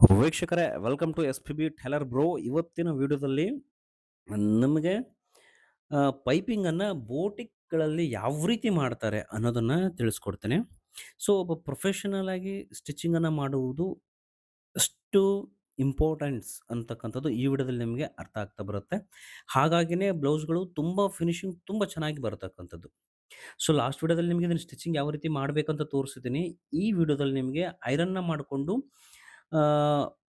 ವೀಕ್ಷಕರೇ welcome to S P B tailor bro ಇವತ್ತಿನ ವಿಡಿಯೋದಲ್ಲಿ ನಮಗೆ ಪೈಪಿಂಗನ್ನು ಬೋಟಿಕ್ಗಳಲ್ಲಿ ಯಾವ ರೀತಿ ಮಾಡ್ತಾರೆ ಅನ್ನೋದನ್ನು ತಿಳಿಸ್ಕೊಡ್ತೇನೆ. ಸೊ ಒಬ್ಬ ಪ್ರೊಫೆಷನಲ್ ಆಗಿ ಸ್ಟಿಚಿಂಗನ್ನು ಮಾಡುವುದು ಅಷ್ಟು ಇಂಪಾರ್ಟೆನ್ಸ್ ಅಂತಕ್ಕಂಥದ್ದು ಈ ವಿಡಿಯೋದಲ್ಲಿ ನಿಮಗೆ ಅರ್ಥ ಆಗ್ತಾ ಬರುತ್ತೆ. ಹಾಗಾಗಿನೇ ಬ್ಲೌಸ್ಗಳು ತುಂಬ ಫಿನಿಶಿಂಗ್ ತುಂಬ ಚೆನ್ನಾಗಿ ಬರತಕ್ಕಂಥದ್ದು. ಸೊ ಲಾಸ್ಟ್ ವಿಡಿಯೋದಲ್ಲಿ ನಿಮಗೆ ಇದನ್ನು ಸ್ಟಿಚಿಂಗ್ ಯಾವ ರೀತಿ ಮಾಡಬೇಕಂತ ತೋರಿಸಿದ್ದೀನಿ. ಈ ವಿಡಿಯೋದಲ್ಲಿ ನಿಮಗೆ ಐರನ್ನ ಮಾಡಿಕೊಂಡು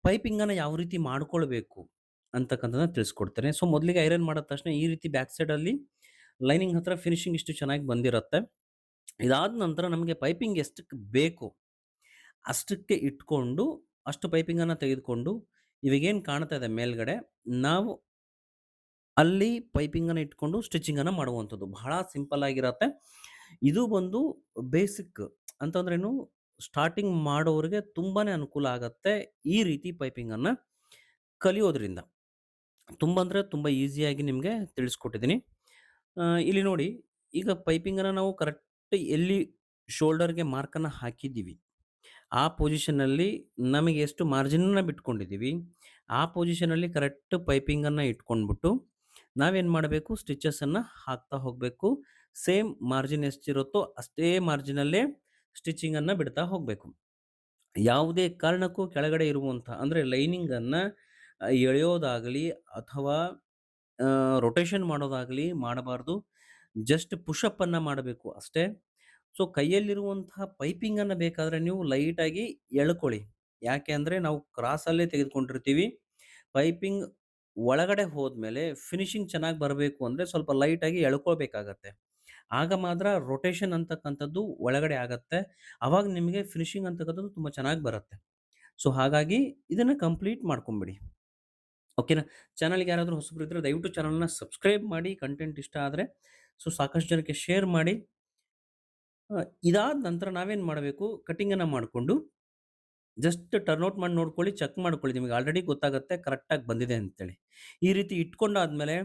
ಪೈಪಿಂಗನ್ನು ಯಾವ ರೀತಿ ಮಾಡ್ಕೊಳ್ಬೇಕು ಅಂತಕ್ಕಂಥದ್ದನ್ನ ತಿಳಿಸ್ಕೊಡ್ತೇನೆ. ಸೊ, ಮೊದಲಿಗೆ ಐರನ್ ಮಾಡಿದ ತಕ್ಷಣ ಈ ರೀತಿ ಬ್ಯಾಕ್ ಸೈಡಲ್ಲಿ ಲೈನಿಂಗ್ ಹತ್ರ ಫಿನಿಶಿಂಗ್ ಇಷ್ಟು ಚೆನ್ನಾಗಿ ಬಂದಿರುತ್ತೆ. ಇದಾದ ನಂತರ ನಮಗೆ ಪೈಪಿಂಗ್ ಎಷ್ಟಕ್ಕೆ ಬೇಕು ಅಷ್ಟಕ್ಕೆ ಇಟ್ಕೊಂಡು, ಅಷ್ಟು ಪೈಪಿಂಗನ್ನು ತೆಗೆದುಕೊಂಡು ಇವಾಗೇನು ಕಾಣ್ತಾ ಇದೆ ಮೇಲ್ಗಡೆ, ನಾವು ಅಲ್ಲಿ ಪೈಪಿಂಗನ್ನು ಇಟ್ಕೊಂಡು ಸ್ಟಿಚಿಂಗನ್ನು ಮಾಡುವಂಥದ್ದು. ಬಹಳ ಸಿಂಪಲ್ ಆಗಿರುತ್ತೆ. ಇದು ಬಂದು ಬೇಸಿಕ್ ಅಂತಂದ್ರೇನು ಸ್ಟಾರ್ಟಿಂಗ್ ಮಾಡೋರಿಗೆ ತುಂಬಾನೇ ಅನುಕೂಲ ಆಗತ್ತೆ ಈ ರೀತಿ ಪೈಪಿಂಗನ್ನು ಕಲಿಯೋದ್ರಿಂದ. ತುಂಬ ಅಂದರೆ ತುಂಬ ಈಸಿಯಾಗಿ ನಿಮಗೆ ತಿಳಿಸ್ಕೊಟ್ಟಿದ್ದೀನಿ. ಇಲ್ಲಿ ನೋಡಿ, ಈಗ ಪೈಪಿಂಗನ್ನು ನಾವು ಕರೆಕ್ಟ್ ಎಲ್ಲಿ ಶೋಲ್ಡರ್ಗೆ ಮಾರ್ಕನ್ನು ಹಾಕಿದ್ದೀವಿ, ಆ ಪೊಸಿಷನಲ್ಲಿ ನಮಗೆ ಎಷ್ಟು ಮಾರ್ಜಿನನ್ನು ಬಿಟ್ಕೊಂಡಿದ್ದೀವಿ, ಆ ಪೊಸಿಷನಲ್ಲಿ ಕರೆಕ್ಟ್ ಪೈಪಿಂಗನ್ನು ಇಟ್ಕೊಂಡ್ಬಿಟ್ಟು ನಾವೇನು ಮಾಡಬೇಕು ಸ್ಟಿಚಸನ್ನು ಹಾಕ್ತಾ ಹೋಗಬೇಕು. ಸೇಮ್ ಮಾರ್ಜಿನ್ ಎಷ್ಟಿರುತ್ತೋ ಅಷ್ಟೇ ಮಾರ್ಜಿನಲ್ಲೇ ಸ್ಟಿಚಿಂಗನ್ನು ಬಿಡ್ತಾ ಹೋಗಬೇಕು. ಯಾವುದೇ ಕಾರಣಕ್ಕೂ ಕೆಳಗಡೆ ಇರುವಂಥ, ಅಂದರೆ ಲೈನಿಂಗನ್ನು ಎಳೆಯೋದಾಗಲಿ ಅಥವಾ ರೊಟೇಷನ್ ಮಾಡೋದಾಗಲಿ ಮಾಡಬಾರ್ದು. ಜಸ್ಟ್ ಪುಷಪ್ಪನ್ನು ಮಾಡಬೇಕು ಅಷ್ಟೇ. ಸೊ ಕೈಯಲ್ಲಿರುವಂತಹ ಪೈಪಿಂಗನ್ನು ಬೇಕಾದರೆ ನೀವು ಲೈಟಾಗಿ ಎಳ್ಕೊಳ್ಳಿ. ಯಾಕೆ ಅಂದರೆ ನಾವು ಕ್ರಾಸಲ್ಲೇ ತೆಗೆದುಕೊಂಡಿರ್ತೀವಿ. ಪೈಪಿಂಗ್ ಒಳಗಡೆ ಹೋದ್ಮೇಲೆ ಫಿನಿಶಿಂಗ್ ಚೆನ್ನಾಗಿ ಬರಬೇಕು ಅಂದರೆ ಸ್ವಲ್ಪ ಲೈಟಾಗಿ ಎಳ್ಕೊಳ್ಬೇಕಾಗತ್ತೆ. ಆಗ ಮಾತ್ರ ರೊಟೇಷನ್ ಅಂತಕ್ಕಂಥದ್ದು ಒಳಗಡೆ ಆಗತ್ತೆ. ಅವಾಗ ನಿಮಗೆ ಫಿನಿಶಿಂಗ್ ಅಂತಕ್ಕಂಥದ್ದು ತುಂಬ ಚೆನ್ನಾಗಿ ಬರುತ್ತೆ. ಸೊ ಹಾಗಾಗಿ ಇದನ್ನು ಕಂಪ್ಲೀಟ್ ಮಾಡ್ಕೊಂಬಿಡಿ. ಓಕೆನಾ ಚಾನಲ್ಗೆ ಯಾರಾದರೂ ಹೊಸಬ್ರು ಇದ್ದರೆ ದಯವಿಟ್ಟು ಚಾನಲ್ನ ಸಬ್ಸ್ಕ್ರೈಬ್ ಮಾಡಿ ಕಂಟೆಂಟ್ ಇಷ್ಟ ಆದರೆ ಸೊ, ಸಾಕಷ್ಟು ಜನಕ್ಕೆ ಶೇರ್ ಮಾಡಿ. ಇದಾದ ನಂತರ ನಾವೇನು ಮಾಡಬೇಕು? ಕಟಿಂಗನ್ನು ಮಾಡಿಕೊಂಡು ಜಸ್ಟ್ ಟರ್ನ್ಔಟ್ ಮಾಡಿ ನೋಡ್ಕೊಳ್ಳಿ ಚೆಕ್ ಮಾಡ್ಕೊಳ್ಳಿ. ನಿಮಗೆ ಆಲ್ರೆಡಿ ಗೊತ್ತಾಗುತ್ತೆ ಕರೆಕ್ಟಾಗಿ ಬಂದಿದೆ ಅಂತೇಳಿ. ಈ ರೀತಿ ಇಟ್ಕೊಂಡಾದ್ಮೇಲೆ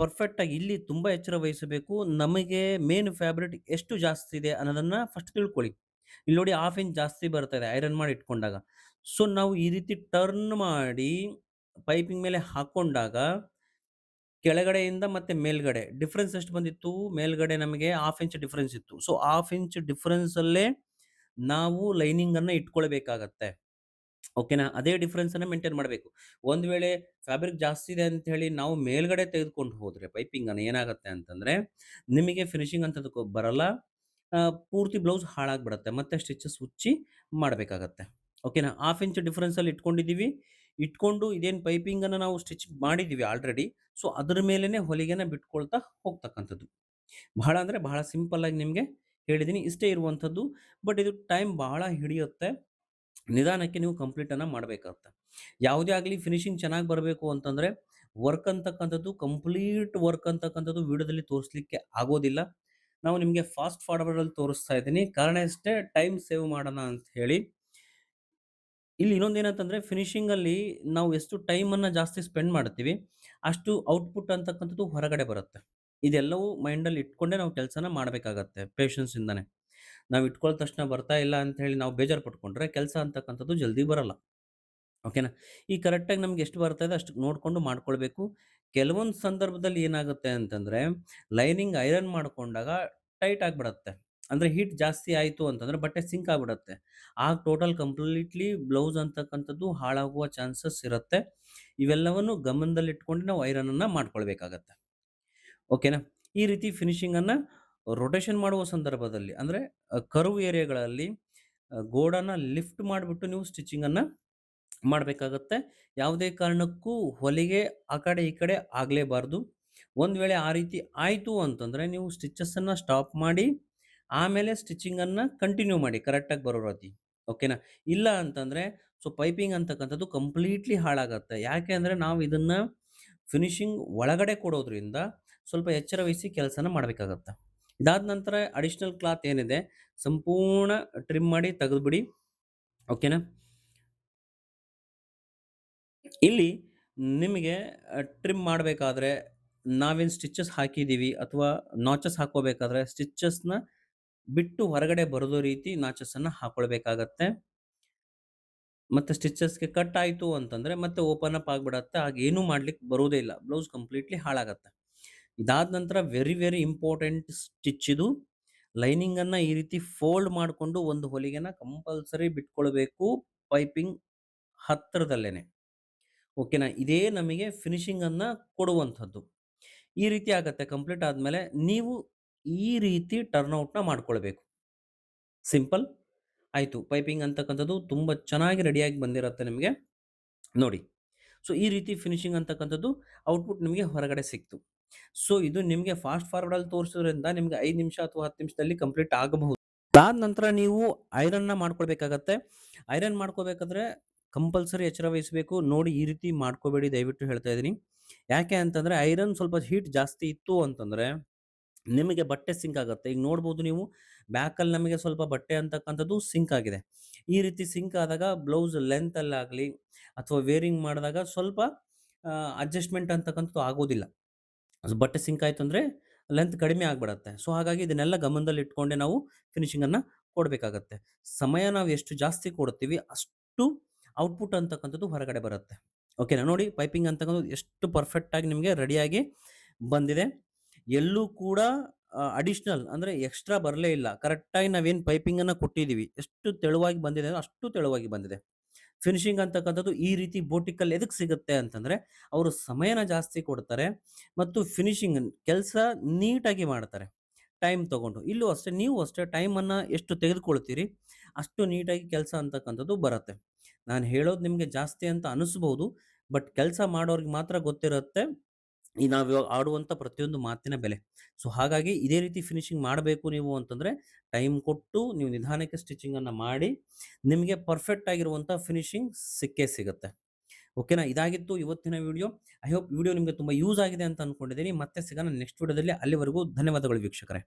ಪರ್ಫೆಕ್ಟಾಗಿ ಇಲ್ಲಿ ತುಂಬ ಎಚ್ಚರ ವಹಿಸಬೇಕು. ನಮಗೆ ಮೇನ್ ಫ್ಯಾಬ್ರಿಕ್ ಎಷ್ಟು ಜಾಸ್ತಿ ಇದೆ ಅನ್ನೋದನ್ನು ಫಸ್ಟ್ ತಿಳ್ಕೊಳ್ಳಿ. ಇಲ್ಲಿ ನೋಡಿ ಹಾಫ್ ಇಂಚ್ ಜಾಸ್ತಿ ಬರ್ತಾ ಇದೆ ಐರನ್ ಮಾಡಿ ಇಟ್ಕೊಂಡಾಗ. ಸೊ ನಾವು ಈ ರೀತಿ ಟರ್ನ್ ಮಾಡಿ ಪೈಪಿಂಗ್ ಮೇಲೆ ಹಾಕೊಂಡಾಗ ಕೆಳಗಡೆಯಿಂದ ಮತ್ತೆ ಮೇಲ್ಗಡೆ ಡಿಫ್ರೆನ್ಸ್ ಎಷ್ಟು ಬಂದಿತ್ತು? ಮೇಲ್ಗಡೆ ನಮಗೆ ಹಾಫ್ ಇಂಚ್ ಡಿಫ್ರೆನ್ಸ್ ಇತ್ತು. ಸೊ ಹಾಫ್ ಇಂಚ್ ಡಿಫ್ರೆನ್ಸ್ ಅಲ್ಲೇ ನಾವು ಲೈನಿಂಗ್ ಅನ್ನ ಇಟ್ಕೊಳ್ಬೇಕಾಗತ್ತೆ. ಓಕೆನಾ? ಅದೇ ಡಿಫ್ರೆನ್ಸನ್ನು ಮೇಂಟೈನ್ ಮಾಡಬೇಕು. ಒಂದು ವೇಳೆ ಫ್ಯಾಬ್ರಿಕ್ ಜಾಸ್ತಿ ಇದೆ ಅಂತ ಹೇಳಿ ನಾವು ಮೇಲ್ಗಡೆ ತೆಗೆದುಕೊಂಡು ಹೋದರೆ ಪೈಪಿಂಗ್ ಅನ್ನ ಏನಾಗುತ್ತೆ ಅಂತಂದ್ರೆ ನಿಮಗೆ ಫಿನಿಶಿಂಗ್ ಅಂತದಕ್ಕೆ ಬರಲ್ಲ. ಪೂರ್ತಿ ಬ್ಲೌಸ್ ಹಾಳಾಗ್ಬಿಡತ್ತೆ. ಮತ್ತೆ ಸ್ಟಿಚಸ್ ಉಚ್ಚಿ ಮಾಡಬೇಕಾಗತ್ತೆ. ಓಕೆನಾ? ಹಾಫ್ ಇಂಚ್ ಡಿಫ್ರೆನ್ಸಲ್ಲಿ ಇಟ್ಕೊಂಡಿದ್ದೀವಿ. ಇಟ್ಕೊಂಡು ಇದೇನು ಪೈಪಿಂಗ್ ಅನ್ನ ನಾವು ಸ್ಟಿಚ್ ಮಾಡಿದ್ದೀವಿ ಆಲ್ರೆಡಿ. ಸೊ, ಅದ್ರ ಮೇಲೇ ಹೊಲಿಗೆನ ಬಿಟ್ಕೊಳ್ತಾ ಹೋಗ್ತಕ್ಕಂಥದ್ದು. ಬಹಳ ಅಂದರೆ ಬಹಳ ಸಿಂಪಲ್ ಆಗಿ ನಿಮಗೆ ಹೇಳಿದ್ದೀನಿ ಇಷ್ಟೇ ಇರುವಂಥದ್ದು. ಬಟ್ ಇದು ಟೈಮ್ ಬಹಳ ಹಿಡಿಯುತ್ತೆ. ನಿಧಾನಕ್ಕೆ ನೀವು ಕಂಪ್ಲೀಟನ್ನು ಮಾಡಬೇಕಾಗುತ್ತೆ. ಯಾವುದೇ ಆಗಲಿ ಫಿನಿಶಿಂಗ್ ಚೆನ್ನಾಗಿ ಬರಬೇಕು ಅಂತಂದರೆ ವರ್ಕ್ ಅಂತಕ್ಕಂಥದ್ದು ಕಂಪ್ಲೀಟ್ ವರ್ಕ್ ಅಂತಕ್ಕಂಥದ್ದು ವಿಡಿಯೋದಲ್ಲಿ ತೋರಿಸ್ಲಿಕ್ಕೆ ಆಗೋದಿಲ್ಲ. ನಾವು ನಿಮಗೆ ಫಾಸ್ಟ್ ಫಾರ್ವರ್ಡಲ್ಲಿ ತೋರಿಸ್ತಾ ಇದ್ದೀನಿ. ಕಾರಣ ಇಷ್ಟೇ, ಟೈಮ್ ಸೇವ್ ಮಾಡೋಣ ಅಂತ ಹೇಳಿ. ಇಲ್ಲಿ ಇನ್ನೊಂದೇನಂತಂದ್ರೆ ಫಿನಿಶಿಂಗ್ ಅಲ್ಲಿ ನಾವು ಎಷ್ಟು ಟೈಮನ್ನು ಜಾಸ್ತಿ ಸ್ಪೆಂಡ್ ಮಾಡ್ತೀವಿ, ಅಷ್ಟು ಔಟ್ಪುಟ್ ಅಂತಕ್ಕಂಥದ್ದು ಹೊರಗಡೆ ಬರುತ್ತೆ. ಇದೆಲ್ಲವೂ ಮೈಂಡಲ್ಲಿ ಇಟ್ಕೊಂಡೇ ನಾವು ಕೆಲಸನ ಮಾಡಬೇಕಾಗತ್ತೆ ಪೇಷನ್ಸಿಂದನೇ ನಾವು ಇಟ್ಕೊಳ್ಳೋ ತಕ್ಷಣ ಬರ್ತಾ ಇಲ್ಲ ಅಂತ ಹೇಳಿ ನಾವು ಬೇಜಾರು ಪಟ್ಕೊಂಡ್ರೆ ಕೆಲಸ ಅಂತಕ್ಕಂಥದ್ದು ಜಲ್ದಿ ಬರಲ್ಲ. ಓಕೆನಾ? ಈ ಕರೆಕ್ಟಾಗಿ ನಮ್ಗೆ ಎಷ್ಟು ಬರ್ತಾ ಇದೆ ಅಷ್ಟು ನೋಡಿಕೊಂಡು ಮಾಡ್ಕೊಳ್ಬೇಕು. ಕೆಲವೊಂದು ಸಂದರ್ಭದಲ್ಲಿ ಏನಾಗುತ್ತೆ ಅಂತಂದರೆ, ಲೈನಿಂಗ್ ಐರನ್ ಮಾಡಿಕೊಂಡಾಗ ಟೈಟ್ ಆಗಿಬಿಡತ್ತೆ. ಅಂದರೆ ಹೀಟ್ ಜಾಸ್ತಿ ಆಯಿತು ಅಂತಂದರೆ ಬಟ್ಟೆ ಸಿಂಕ್ ಆಗಿಬಿಡತ್ತೆ. ಆಗ ಟೋಟಲ್ ಕಂಪ್ಲೀಟ್ಲಿ ಬ್ಲೌಸ್ ಅಂತಕ್ಕಂಥದ್ದು ಹಾಳಾಗುವ ಚಾನ್ಸಸ್ ಇರುತ್ತೆ. ಇವೆಲ್ಲವನ್ನು ಗಮನದಲ್ಲಿಟ್ಕೊಂಡು ನಾವು ಐರನನ್ನು ಮಾಡ್ಕೊಳ್ಬೇಕಾಗತ್ತೆ. ಓಕೆನಾ? ಈ ರೀತಿ ಫಿನಿಶಿಂಗನ್ನು ರೊಟೇಷನ್ ಮಾಡುವ ಸಂದರ್ಭದಲ್ಲಿ, ಅಂದರೆ ಕರ್ವ್ ಏರಿಯಾಗಳಲ್ಲಿ ಗೋಡನ್ನ ಲಿಫ್ಟ್ ಮಾಡಿಬಿಟ್ಟು ನೀವು ಸ್ಟಿಚಿಂಗನ್ನು ಮಾಡಬೇಕಾಗತ್ತೆ. ಯಾವುದೇ ಕಾರಣಕ್ಕೂ ಹೊಲಿಗೆ ಆ ಕಡೆ ಈ ಕಡೆ ಆಗಲೇಬಾರ್ದು. ಒಂದು ವೇಳೆ ಆ ರೀತಿ ಆಯಿತು ಅಂತಂದರೆ ನೀವು ಸ್ಟಿಚಸ್ಸನ್ನು ಸ್ಟಾಪ್ ಮಾಡಿ, ಆಮೇಲೆ ಸ್ಟಿಚಿಂಗನ್ನು ಕಂಟಿನ್ಯೂ ಮಾಡಿ ಕರೆಕ್ಟಾಗಿ ಬರೋ ರೀತಿ, ಓಕೆನಾ? ಇಲ್ಲ ಅಂತಂದರೆ, ಸೊ, ಪೈಪಿಂಗ್ ಅಂತಕ್ಕಂಥದ್ದು ಕಂಪ್ಲೀಟ್ಲಿ ಹಾಳಾಗತ್ತೆ. ಯಾಕೆ ಅಂದರೆ ನಾವು ಇದನ್ನು ಫಿನಿಶಿಂಗ್ ಒಳಗಡೆ ಕೊಡೋದ್ರಿಂದ ಸ್ವಲ್ಪ ಎಚ್ಚರ ವಹಿಸಿ ಕೆಲಸನ ಮಾಡಬೇಕಾಗತ್ತೆ. ಇದಾದ ನಂತರ ಅಡಿಷ್ನಲ್ ಕ್ಲಾತ್ ಏನಿದೆ, ಸಂಪೂರ್ಣ ಟ್ರಿಮ್ ಮಾಡಿ ತೆಗೆದುಬಿಡಿ ಓಕೆನಾ ಇಲ್ಲಿ ನಿಮಗೆ ಟ್ರಿಮ್ ಮಾಡಬೇಕಾದ್ರೆ ನಾವೇನು ಸ್ಟಿಚಸ್ ಹಾಕಿದ್ದೀವಿ ಅಥವಾ ನಾಚಸ್ ಹಾಕೋಬೇಕಾದ್ರೆ ಸ್ಟಿಚಸ್ನ ಬಿಟ್ಟು ಹೊರಗಡೆ ಬರೋದು ರೀತಿ ನಾಚಸ್ಸನ್ನು ಹಾಕೊಳ್ಬೇಕಾಗತ್ತೆ ಮತ್ತು ಸ್ಟಿಚಸ್‌ಗೆ ಕಟ್ ಆಯಿತು ಅಂತಂದರೆ ಮತ್ತೆ ಓಪನ್ ಅಪ್ ಆಗಿಬಿಡತ್ತೆ ಹಾಗೆ ಏನೂ ಮಾಡ್ಲಿಕ್ಕೆ ಬರೋದೇ ಇಲ್ಲ. ಬ್ಲೌಸ್ ಕಂಪ್ಲೀಟ್‌ಲಿ ಹಾಳಾಗತ್ತೆ. ಇದಾದ ನಂತರ ವೆರಿ, ವೆರಿ ಇಂಪಾರ್ಟೆಂಟ್ ಸ್ಟಿಚ್ ಇದು. ಲೈನಿಂಗನ್ನ ಈ ರೀತಿ ಫೋಲ್ಡ್ ಮಾಡಿಕೊಂಡು ಒಂದು ಹೊಲಿಗೆನ ಕಂಪಲ್ಸರಿ ಬಿಟ್ಕೊಳ್ಬೇಕು ಪೈಪಿಂಗ್ ಹತ್ತಿರದಲ್ಲೇನೆ. ಓಕೆನಾ? ಇದೇ ನಮಗೆ ಫಿನಿಶಿಂಗ್ ಅನ್ನ ಕೊಡುವಂಥದ್ದು. ಈ ರೀತಿ ಆಗತ್ತೆ ಕಂಪ್ಲೀಟ್ ಆದ್ಮೇಲೆ ನೀವು ಈ ರೀತಿ ಟರ್ನ್ ಔಟ್‌ನ ಮಾಡ್ಕೊಳ್ಬೇಕು. ಸಿಂಪಲ್. ಆಯ್ತು. ಪೈಪಿಂಗ್ ಅಂತಕ್ಕಂಥದ್ದು ತುಂಬಾ ಚೆನ್ನಾಗಿ ರೆಡಿಯಾಗಿ ಬಂದಿರುತ್ತೆ ನಿಮಗೆ ನೋಡಿ. ಸೊ ಈ ರೀತಿ ಫಿನಿಶಿಂಗ್ ಅಂತಕ್ಕಂಥದ್ದು ಔಟ್‌ಪುಟ್ ನಿಮಗೆ ಹೊರಗಡೆ ಸಿಕ್ತು. ಸೊ, ಇದು ನಿಮಗೆ ಫಾಸ್ಟ್ ಫಾರ್ವರ್ಡ್ ಅಲ್ಲಿ ತೋರಿಸೋದ್ರಿಂದ ನಿಮ್ಗೆ ಐದು ನಿಮಿಷ ಅಥವಾ 10 ನಿಮಿಷದಲ್ಲಿ ಕಂಪ್ಲೀಟ್ ಆಗಬಹುದು. ಅದಾದ ನಂತರ ನೀವು ಐರನ್‌ನ ಮಾಡ್ಕೊಳ್ಬೇಕಾಗತ್ತೆ. ಐರನ್ ಮಾಡ್ಕೋಬೇಕಾದ್ರೆ ಕಂಪಲ್ಸರಿ ಎಚ್ಚರ ವಹಿಸಬೇಕು. ನೋಡಿ ಈ ರೀತಿ ಮಾಡ್ಕೋಬೇಡಿ ದಯವಿಟ್ಟು ಹೇಳ್ತಾ ಇದ್ದೀನಿ ಯಾಕೆ ಅಂತಂದ್ರೆ ಐರನ್ ಸ್ವಲ್ಪ ಹೀಟ್ ಜಾಸ್ತಿ ಇತ್ತು ಅಂತಂದ್ರೆ ನಿಮಗೆ ಬಟ್ಟೆ ಸಿಂಕ್ ಆಗುತ್ತೆ ಈಗ ನೋಡ್ಬೋದು ನೀವು ಬ್ಯಾಕಲ್ಲಿ ನಮಗೆ ಸ್ವಲ್ಪ ಬಟ್ಟೆ ಅಂತಕ್ಕಂಥದ್ದು ಸಿಂಕ್ ಆಗಿದೆ. ಈ ರೀತಿ ಸಿಂಕ್ ಆದಾಗ ಬ್ಲೌಸ್ ಲೆಂತಲ್ಲಾಗಲಿ ಅಥವಾ ವೇರಿಂಗ್ ಮಾಡಿದಾಗ ಸ್ವಲ್ಪ ಅಡ್ಜಸ್ಟ್‌ಮೆಂಟ್ ಅಂತಕ್ಕಂಥದ್ದು ಆಗೋದಿಲ್ಲ. ಬಟ್ಟೆ ಸಿಂಕ್ ಆಯ್ತು ಅಂದ್ರೆ ಲೆಂತ್ ಕಡಿಮೆ ಆಗ್ಬಿಡತ್ತೆ. ಸೊ, ಹಾಗಾಗಿ ಇದನ್ನೆಲ್ಲ ಗಮನದಲ್ಲಿ ಇಟ್ಕೊಂಡೆ ನಾವು ಫಿನಿಶಿಂಗ್ ಕೊಡಬೇಕಾಗತ್ತೆ. ಸಮಯ ನಾವು ಎಷ್ಟು ಜಾಸ್ತಿ ಕೊಡ್ತೀವಿ ಅಷ್ಟು ಔಟ್‌ಪುಟ್ ಅಂತಕ್ಕಂಥದ್ದು ಹೊರಗಡೆ ಬರುತ್ತೆ. ಓಕೆನಾ? ನೋಡಿ, ಪೈಪಿಂಗ್ ಅಂತಕ್ಕಂಥದ್ದು ಎಷ್ಟು ಪರ್ಫೆಕ್ಟ್ ಆಗಿ ನಿಮ್ಗೆ ರೆಡಿಯಾಗಿ ಬಂದಿದೆ. ಎಲ್ಲೂ ಕೂಡ ಅಡಿಷ್ನಲ್ ಅಂದ್ರೆ ಎಕ್ಸ್ಟ್ರಾ ಬರಲೇ ಇಲ್ಲ. ಕರೆಕ್ಟಾಗಿ ನಾವೇನು ಪೈಪಿಂಗ್ ಕೊಟ್ಟಿದ್ದೀವಿ. ಎಷ್ಟು ತೆಳುವಾಗಿ ಬಂದಿದೆ ಅಷ್ಟು ತೆಳುವಾಗಿ ಬಂದಿದೆ. ಫಿನಿಶಿಂಗ್ ಅಂತಕ್ಕಂಥದ್ದು ಈ ರೀತಿ ಬೋಟಿಕಲ್ ಎದಕ್ಕೆ ಸಿಗುತ್ತೆ ಅಂತಂದ್ರೆ, ಅವರು ಸಮಯನ ಜಾಸ್ತಿ ಕೊಡ್ತಾರೆ ಮತ್ತು ಫಿನಿಶಿಂಗ್ ಕೆಲಸ ನೀಟಾಗಿ ಮಾಡ್ತಾರೆ. ಟೈಮ್ ತಗೊಂಡು. ಇಲ್ಲೂ ಅಷ್ಟೇ, ನೀವು ಅಷ್ಟೇ ಟೈಮನ್ನು ಎಷ್ಟು ತೆಗೆದುಕೊಳ್ತೀರಿ, ಅಷ್ಟು ನೀಟಾಗಿ ಕೆಲಸ ಅಂತಕ್ಕಂಥದ್ದು ಬರುತ್ತೆ ನಾನು ಹೇಳೋದು ನಿಮಗೆ ಜಾಸ್ತಿ ಅಂತ ಅನಿಸ್ಬೋದು ಬಟ್ ಕೆಲಸ ಮಾಡೋರಿಗೆ ಮಾತ್ರ ಗೊತ್ತಿರುತ್ತೆ. ಈ ನಾವು ಆಡುವಂಥ ಪ್ರತಿಯೊಂದು ಮಾತಿನ ಬೆಲೆ. ಸೊ, ಹಾಗಾಗಿ ಇದೇ ರೀತಿ ಫಿನಿಶಿಂಗ್ ಮಾಡಬೇಕು ನೀವು ಅಂತಂದರೆ, ಟೈಮ್ ಕೊಟ್ಟು ನೀವು ನಿಧಾನಕ್ಕೆ ಸ್ಟಿಚಿಂಗನ್ನು ಮಾಡಿ, ನಿಮಗೆ ಪರ್ಫೆಕ್ಟ್ ಆಗಿರುವಂಥ ಫಿನಿಶಿಂಗ್ ಸಿಕ್ಕೇ ಸಿಗುತ್ತೆ. ಓಕೆನಾ? ಇದಾಗಿತ್ತು ಇವತ್ತಿನ ವಿಡಿಯೋ. ಐ ಹೋಪ್ ವಿಡಿಯೋ ನಿಮಗೆ ತುಂಬ ಯೂಸ್ ಆಗಿದೆ ಅಂತ ಅನ್ಕೊಂಡಿದ್ದೀನಿ. ಮತ್ತೆ ಸಿಗೋಣ ನೆಕ್ಸ್ಟ್ ವಿಡಿಯೋದಲ್ಲಿ. ಅಲ್ಲಿವರೆಗೂ ಧನ್ಯವಾದಗಳು ವೀಕ್ಷಕರೇ.